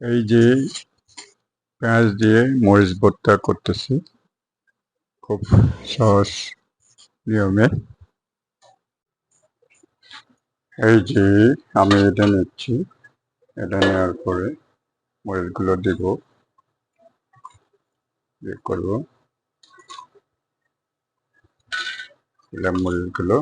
এই যে পেঁয়াজ দিয়ে মরিচ ভর্তা করতেছি, খুব সহজ নিয়মে। এই যে আমি এটা নিচ্ছি, এটা নেওয়ার পরে মরিচগুলো দেব ইয়ে করব। দিলাম মরিচগুলো।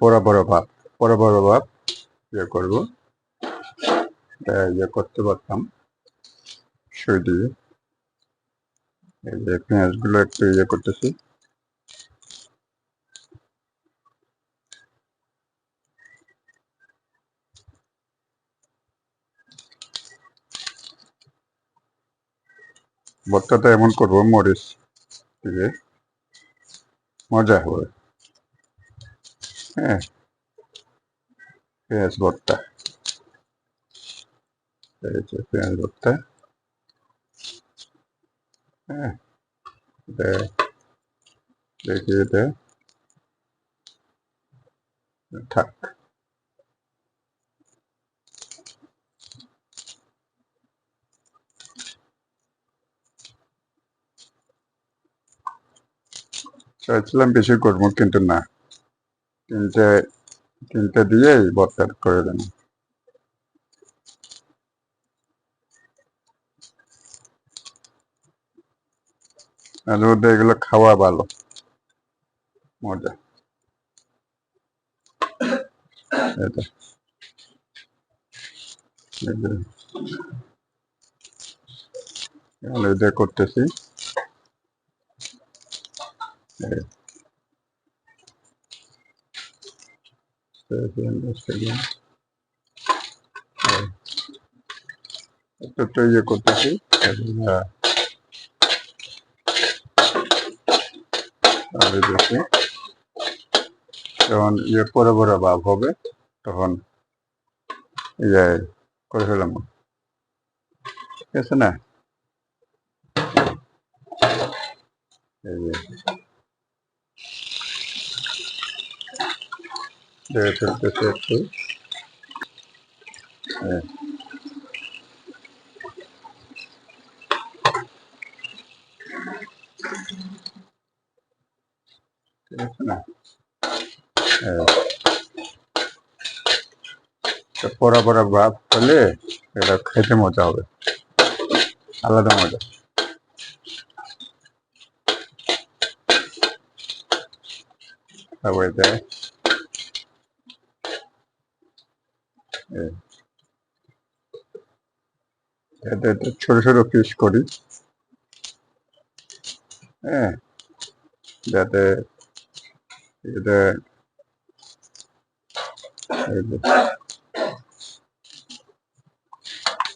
বড় বড় ভাব বড় বড় ভাব ইয়ে করব। ইয়ে করতে পারতাম। সুই দিয়ে এই যে পেঁয়াজগুলো একটু ইয়ে করতেছি। ভর্তাটা এমন করব, মরিচ দিয়ে। মজা হবে। হ্যাঁ। পেঁয়াজ ভর্তা। এই যে পেঁয়াজ ভর্তা। হ্যাঁ দেখি এটা থাক। চাইছিলাম বেশি করব, কিন্তু না। তিনটে তিনটে দিয়েই ভর্তা করে দেন। মাঝে মধ্যে এগুলো খাওয়া ভালো মজা। এটা। এটা করতেছি এই, second, second, এই, একটু ইয়ে করতেছি দেখি যখন ইয়ে বড় বড় ভাব হবে, তখন ইয়ে করে ফেলাম ঠিক আছে না? এই দিয়ে ফেলতেছি একটু এই, ঠিক আছে না পরা পরা ভাব হলে এটা খেতে মজা হবে। আলাদা মজা। তারপরে দেয় এই, এটা একটু ছোট ছোট পিস করি। হ্যাঁ যাতে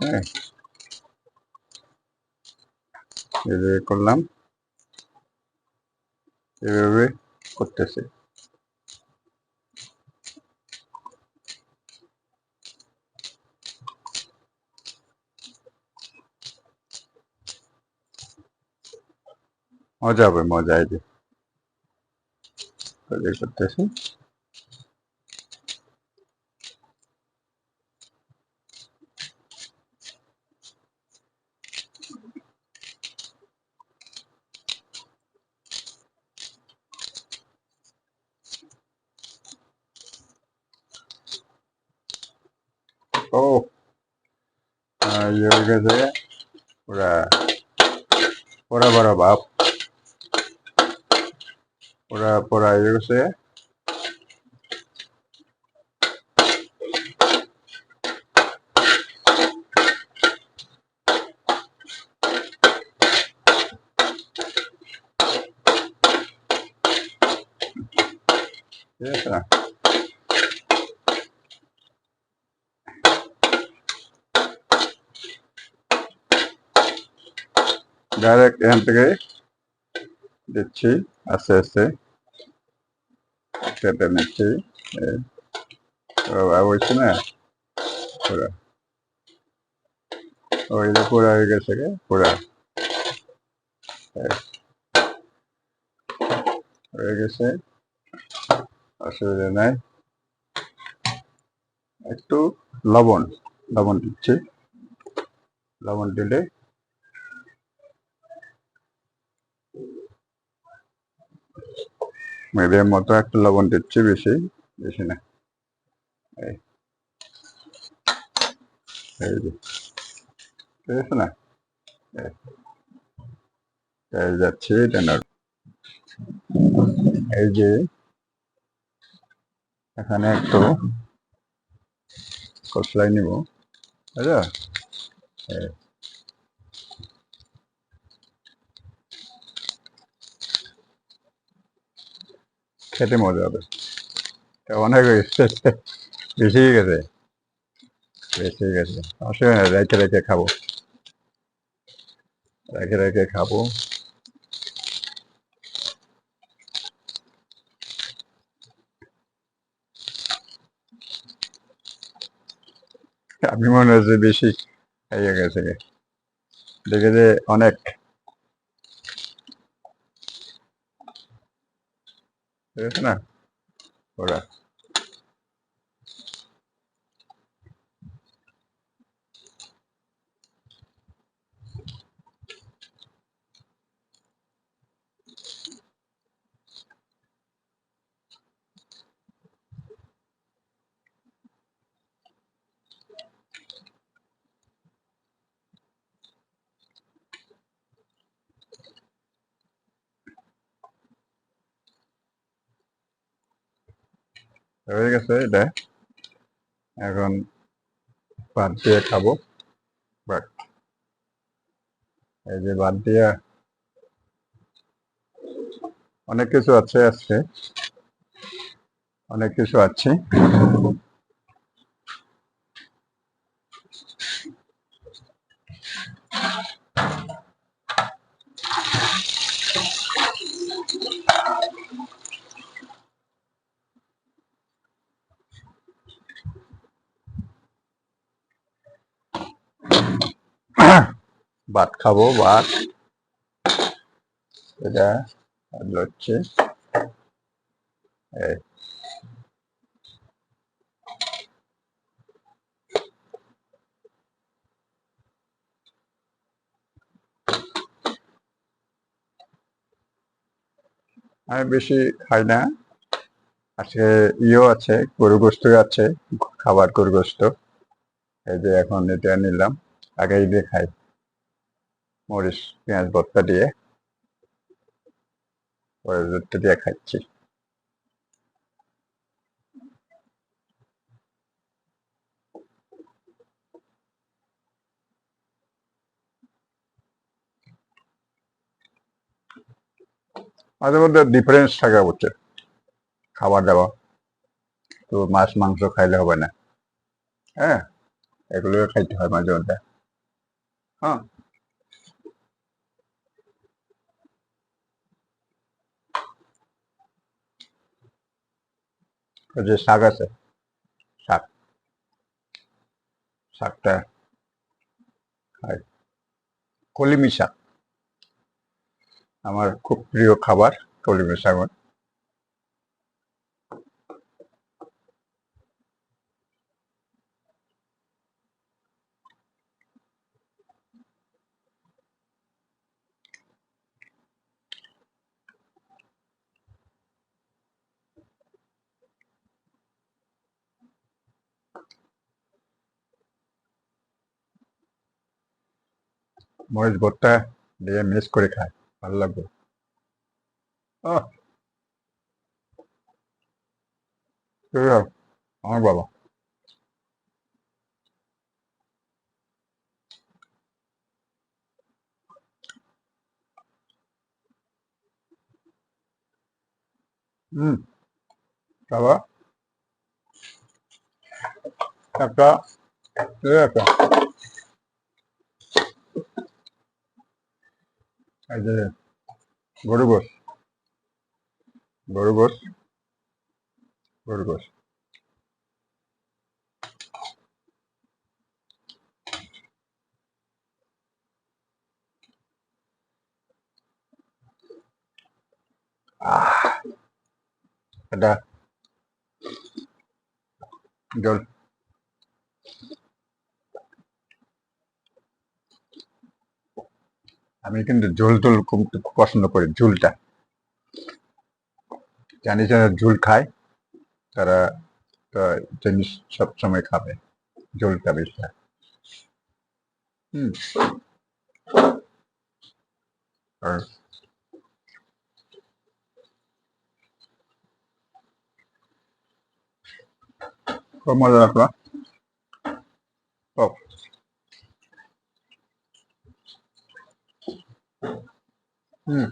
হ্যাঁ করলাম। এভাবে করতেছি। মজা হবে মজা এই যে তৈরি করতেছি ও আহ, ইয়ে হয়ে গেছে পুরা পুরা বড় বাপ পুরা পুরা ইয়ে গেছে ঠিক আছে না ডাইরেক্ট এখান থেকে দিচ্ছি আস্তে আস্তে কেটে না? পুরা। ওই যে পুরা হয়ে গেছে গে পুরা। এই, হয়ে গেছে। অসুবিধা নাই। একটু লবণ লবণ দিচ্ছি। লবণ দিলে মিডিয়াম মতো একটু লবণ দিচ্ছি বেশি বেশি না। এই। ঠিক আছে না? এই। যে, এখানে একটু কষলাই নিব বুঝলো খেতে মজা হবে। অনেক বেশি গেছে বেশি গেছে অসুবিধা নেই রেখে রেখে খাব। রেখে রেখে খাব। আমি মনে হচ্ছে বেশি খাইয়ে গেছে। দেখে যে অনেক। ঠিক আছে না ওরা হয়ে গেছে এটা। এখন ভাত দিয়ে খাব। বাট এই যে ভাত দিয়ে অনেক কিছু আছে আজকে। অনেক কিছু আছে। ভাত খাব, ভাত। এটা হচ্ছে। আমি বেশি খাই না। আজকে ইও আছে, গরু গোস্ত আছে, খাবার গরু গোস্ত। এই যে এখন এটা নিলাম আগে দিয়ে খাই। মরিচ, পেঁয়াজ, ভর্তা দিয়ে পরে দিয়ে খাচ্ছি। মাঝে মধ্যে ডিফারেন্স থাকা উচিত খাবার দাবার। তো মাছ, মাংস খাইলে হবে না। হ্যাঁ এগুলো খাইতে হয় মাঝে মধ্যে। হ্যাঁ ওই যে শাক আছে শাক। শাকটা খাই। কলিমি শাক। আমার খুব প্রিয় খাবার কলিমি শাক। মরিচ ভর্তা দিয়ে মিক্স করে খায় ভালো লাগবে আহ, এই আর, আমার বাবা হুম বাবা একটা এই একটা এই যে গরু গোস গরু গোস গরু গোস আহ এটা আমি কিন্তু ঝোল ঝোল খুব পছন্দ করি, ঝুলটা। জানি যারা ঝুল খায়, তারা জিনিস সবসময় খাবে, ঝোলটা বেশি। হুম। খুব মজা লাগল। ও হুম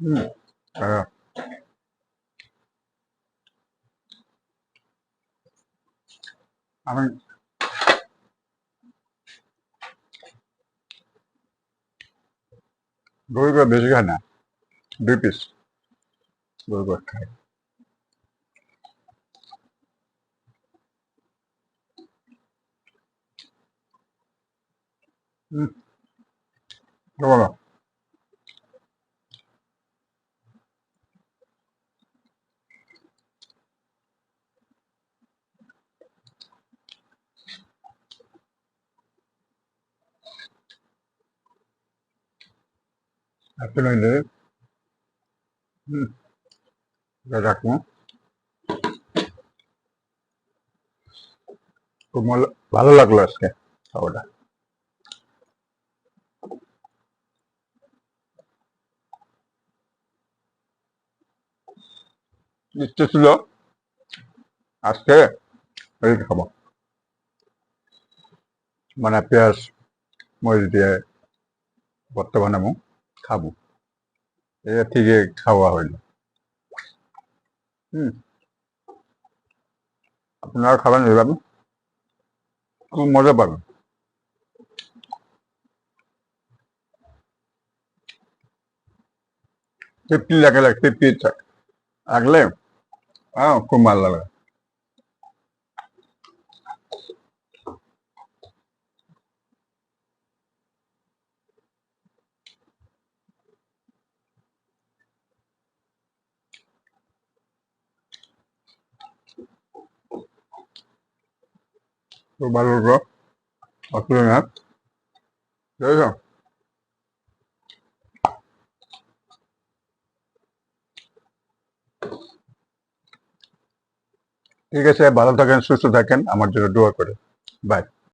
হুম আহ, আমি গরুটা বেশি খাই না দুই পিস গরু খাই হুম বলো আপনি নইলে হুম এটা রাখব খুব মজা- ভালো লাগল আজকে খাওয়াটা ইচ্ছে ছিল। আজকে এই খাব মানে পেঁয়াজ, মরিচ দিয়ে ভর্তা বানাবো খাব। এটা থেকে খাওয়া হইল। হুম। আপনারা খাবেন এভাবে। খুব মজা পাবেন। তৃপ্তি লাগে লাগে তৃপ্তি লাগলে হ্যাঁ খুব ভালো লাগে খুব ভালো লাগল অসুবিধা না ঠিক আছে ভালো থাকেন সুস্থ থাকেন আমার জন্য দোয়া করে। বাই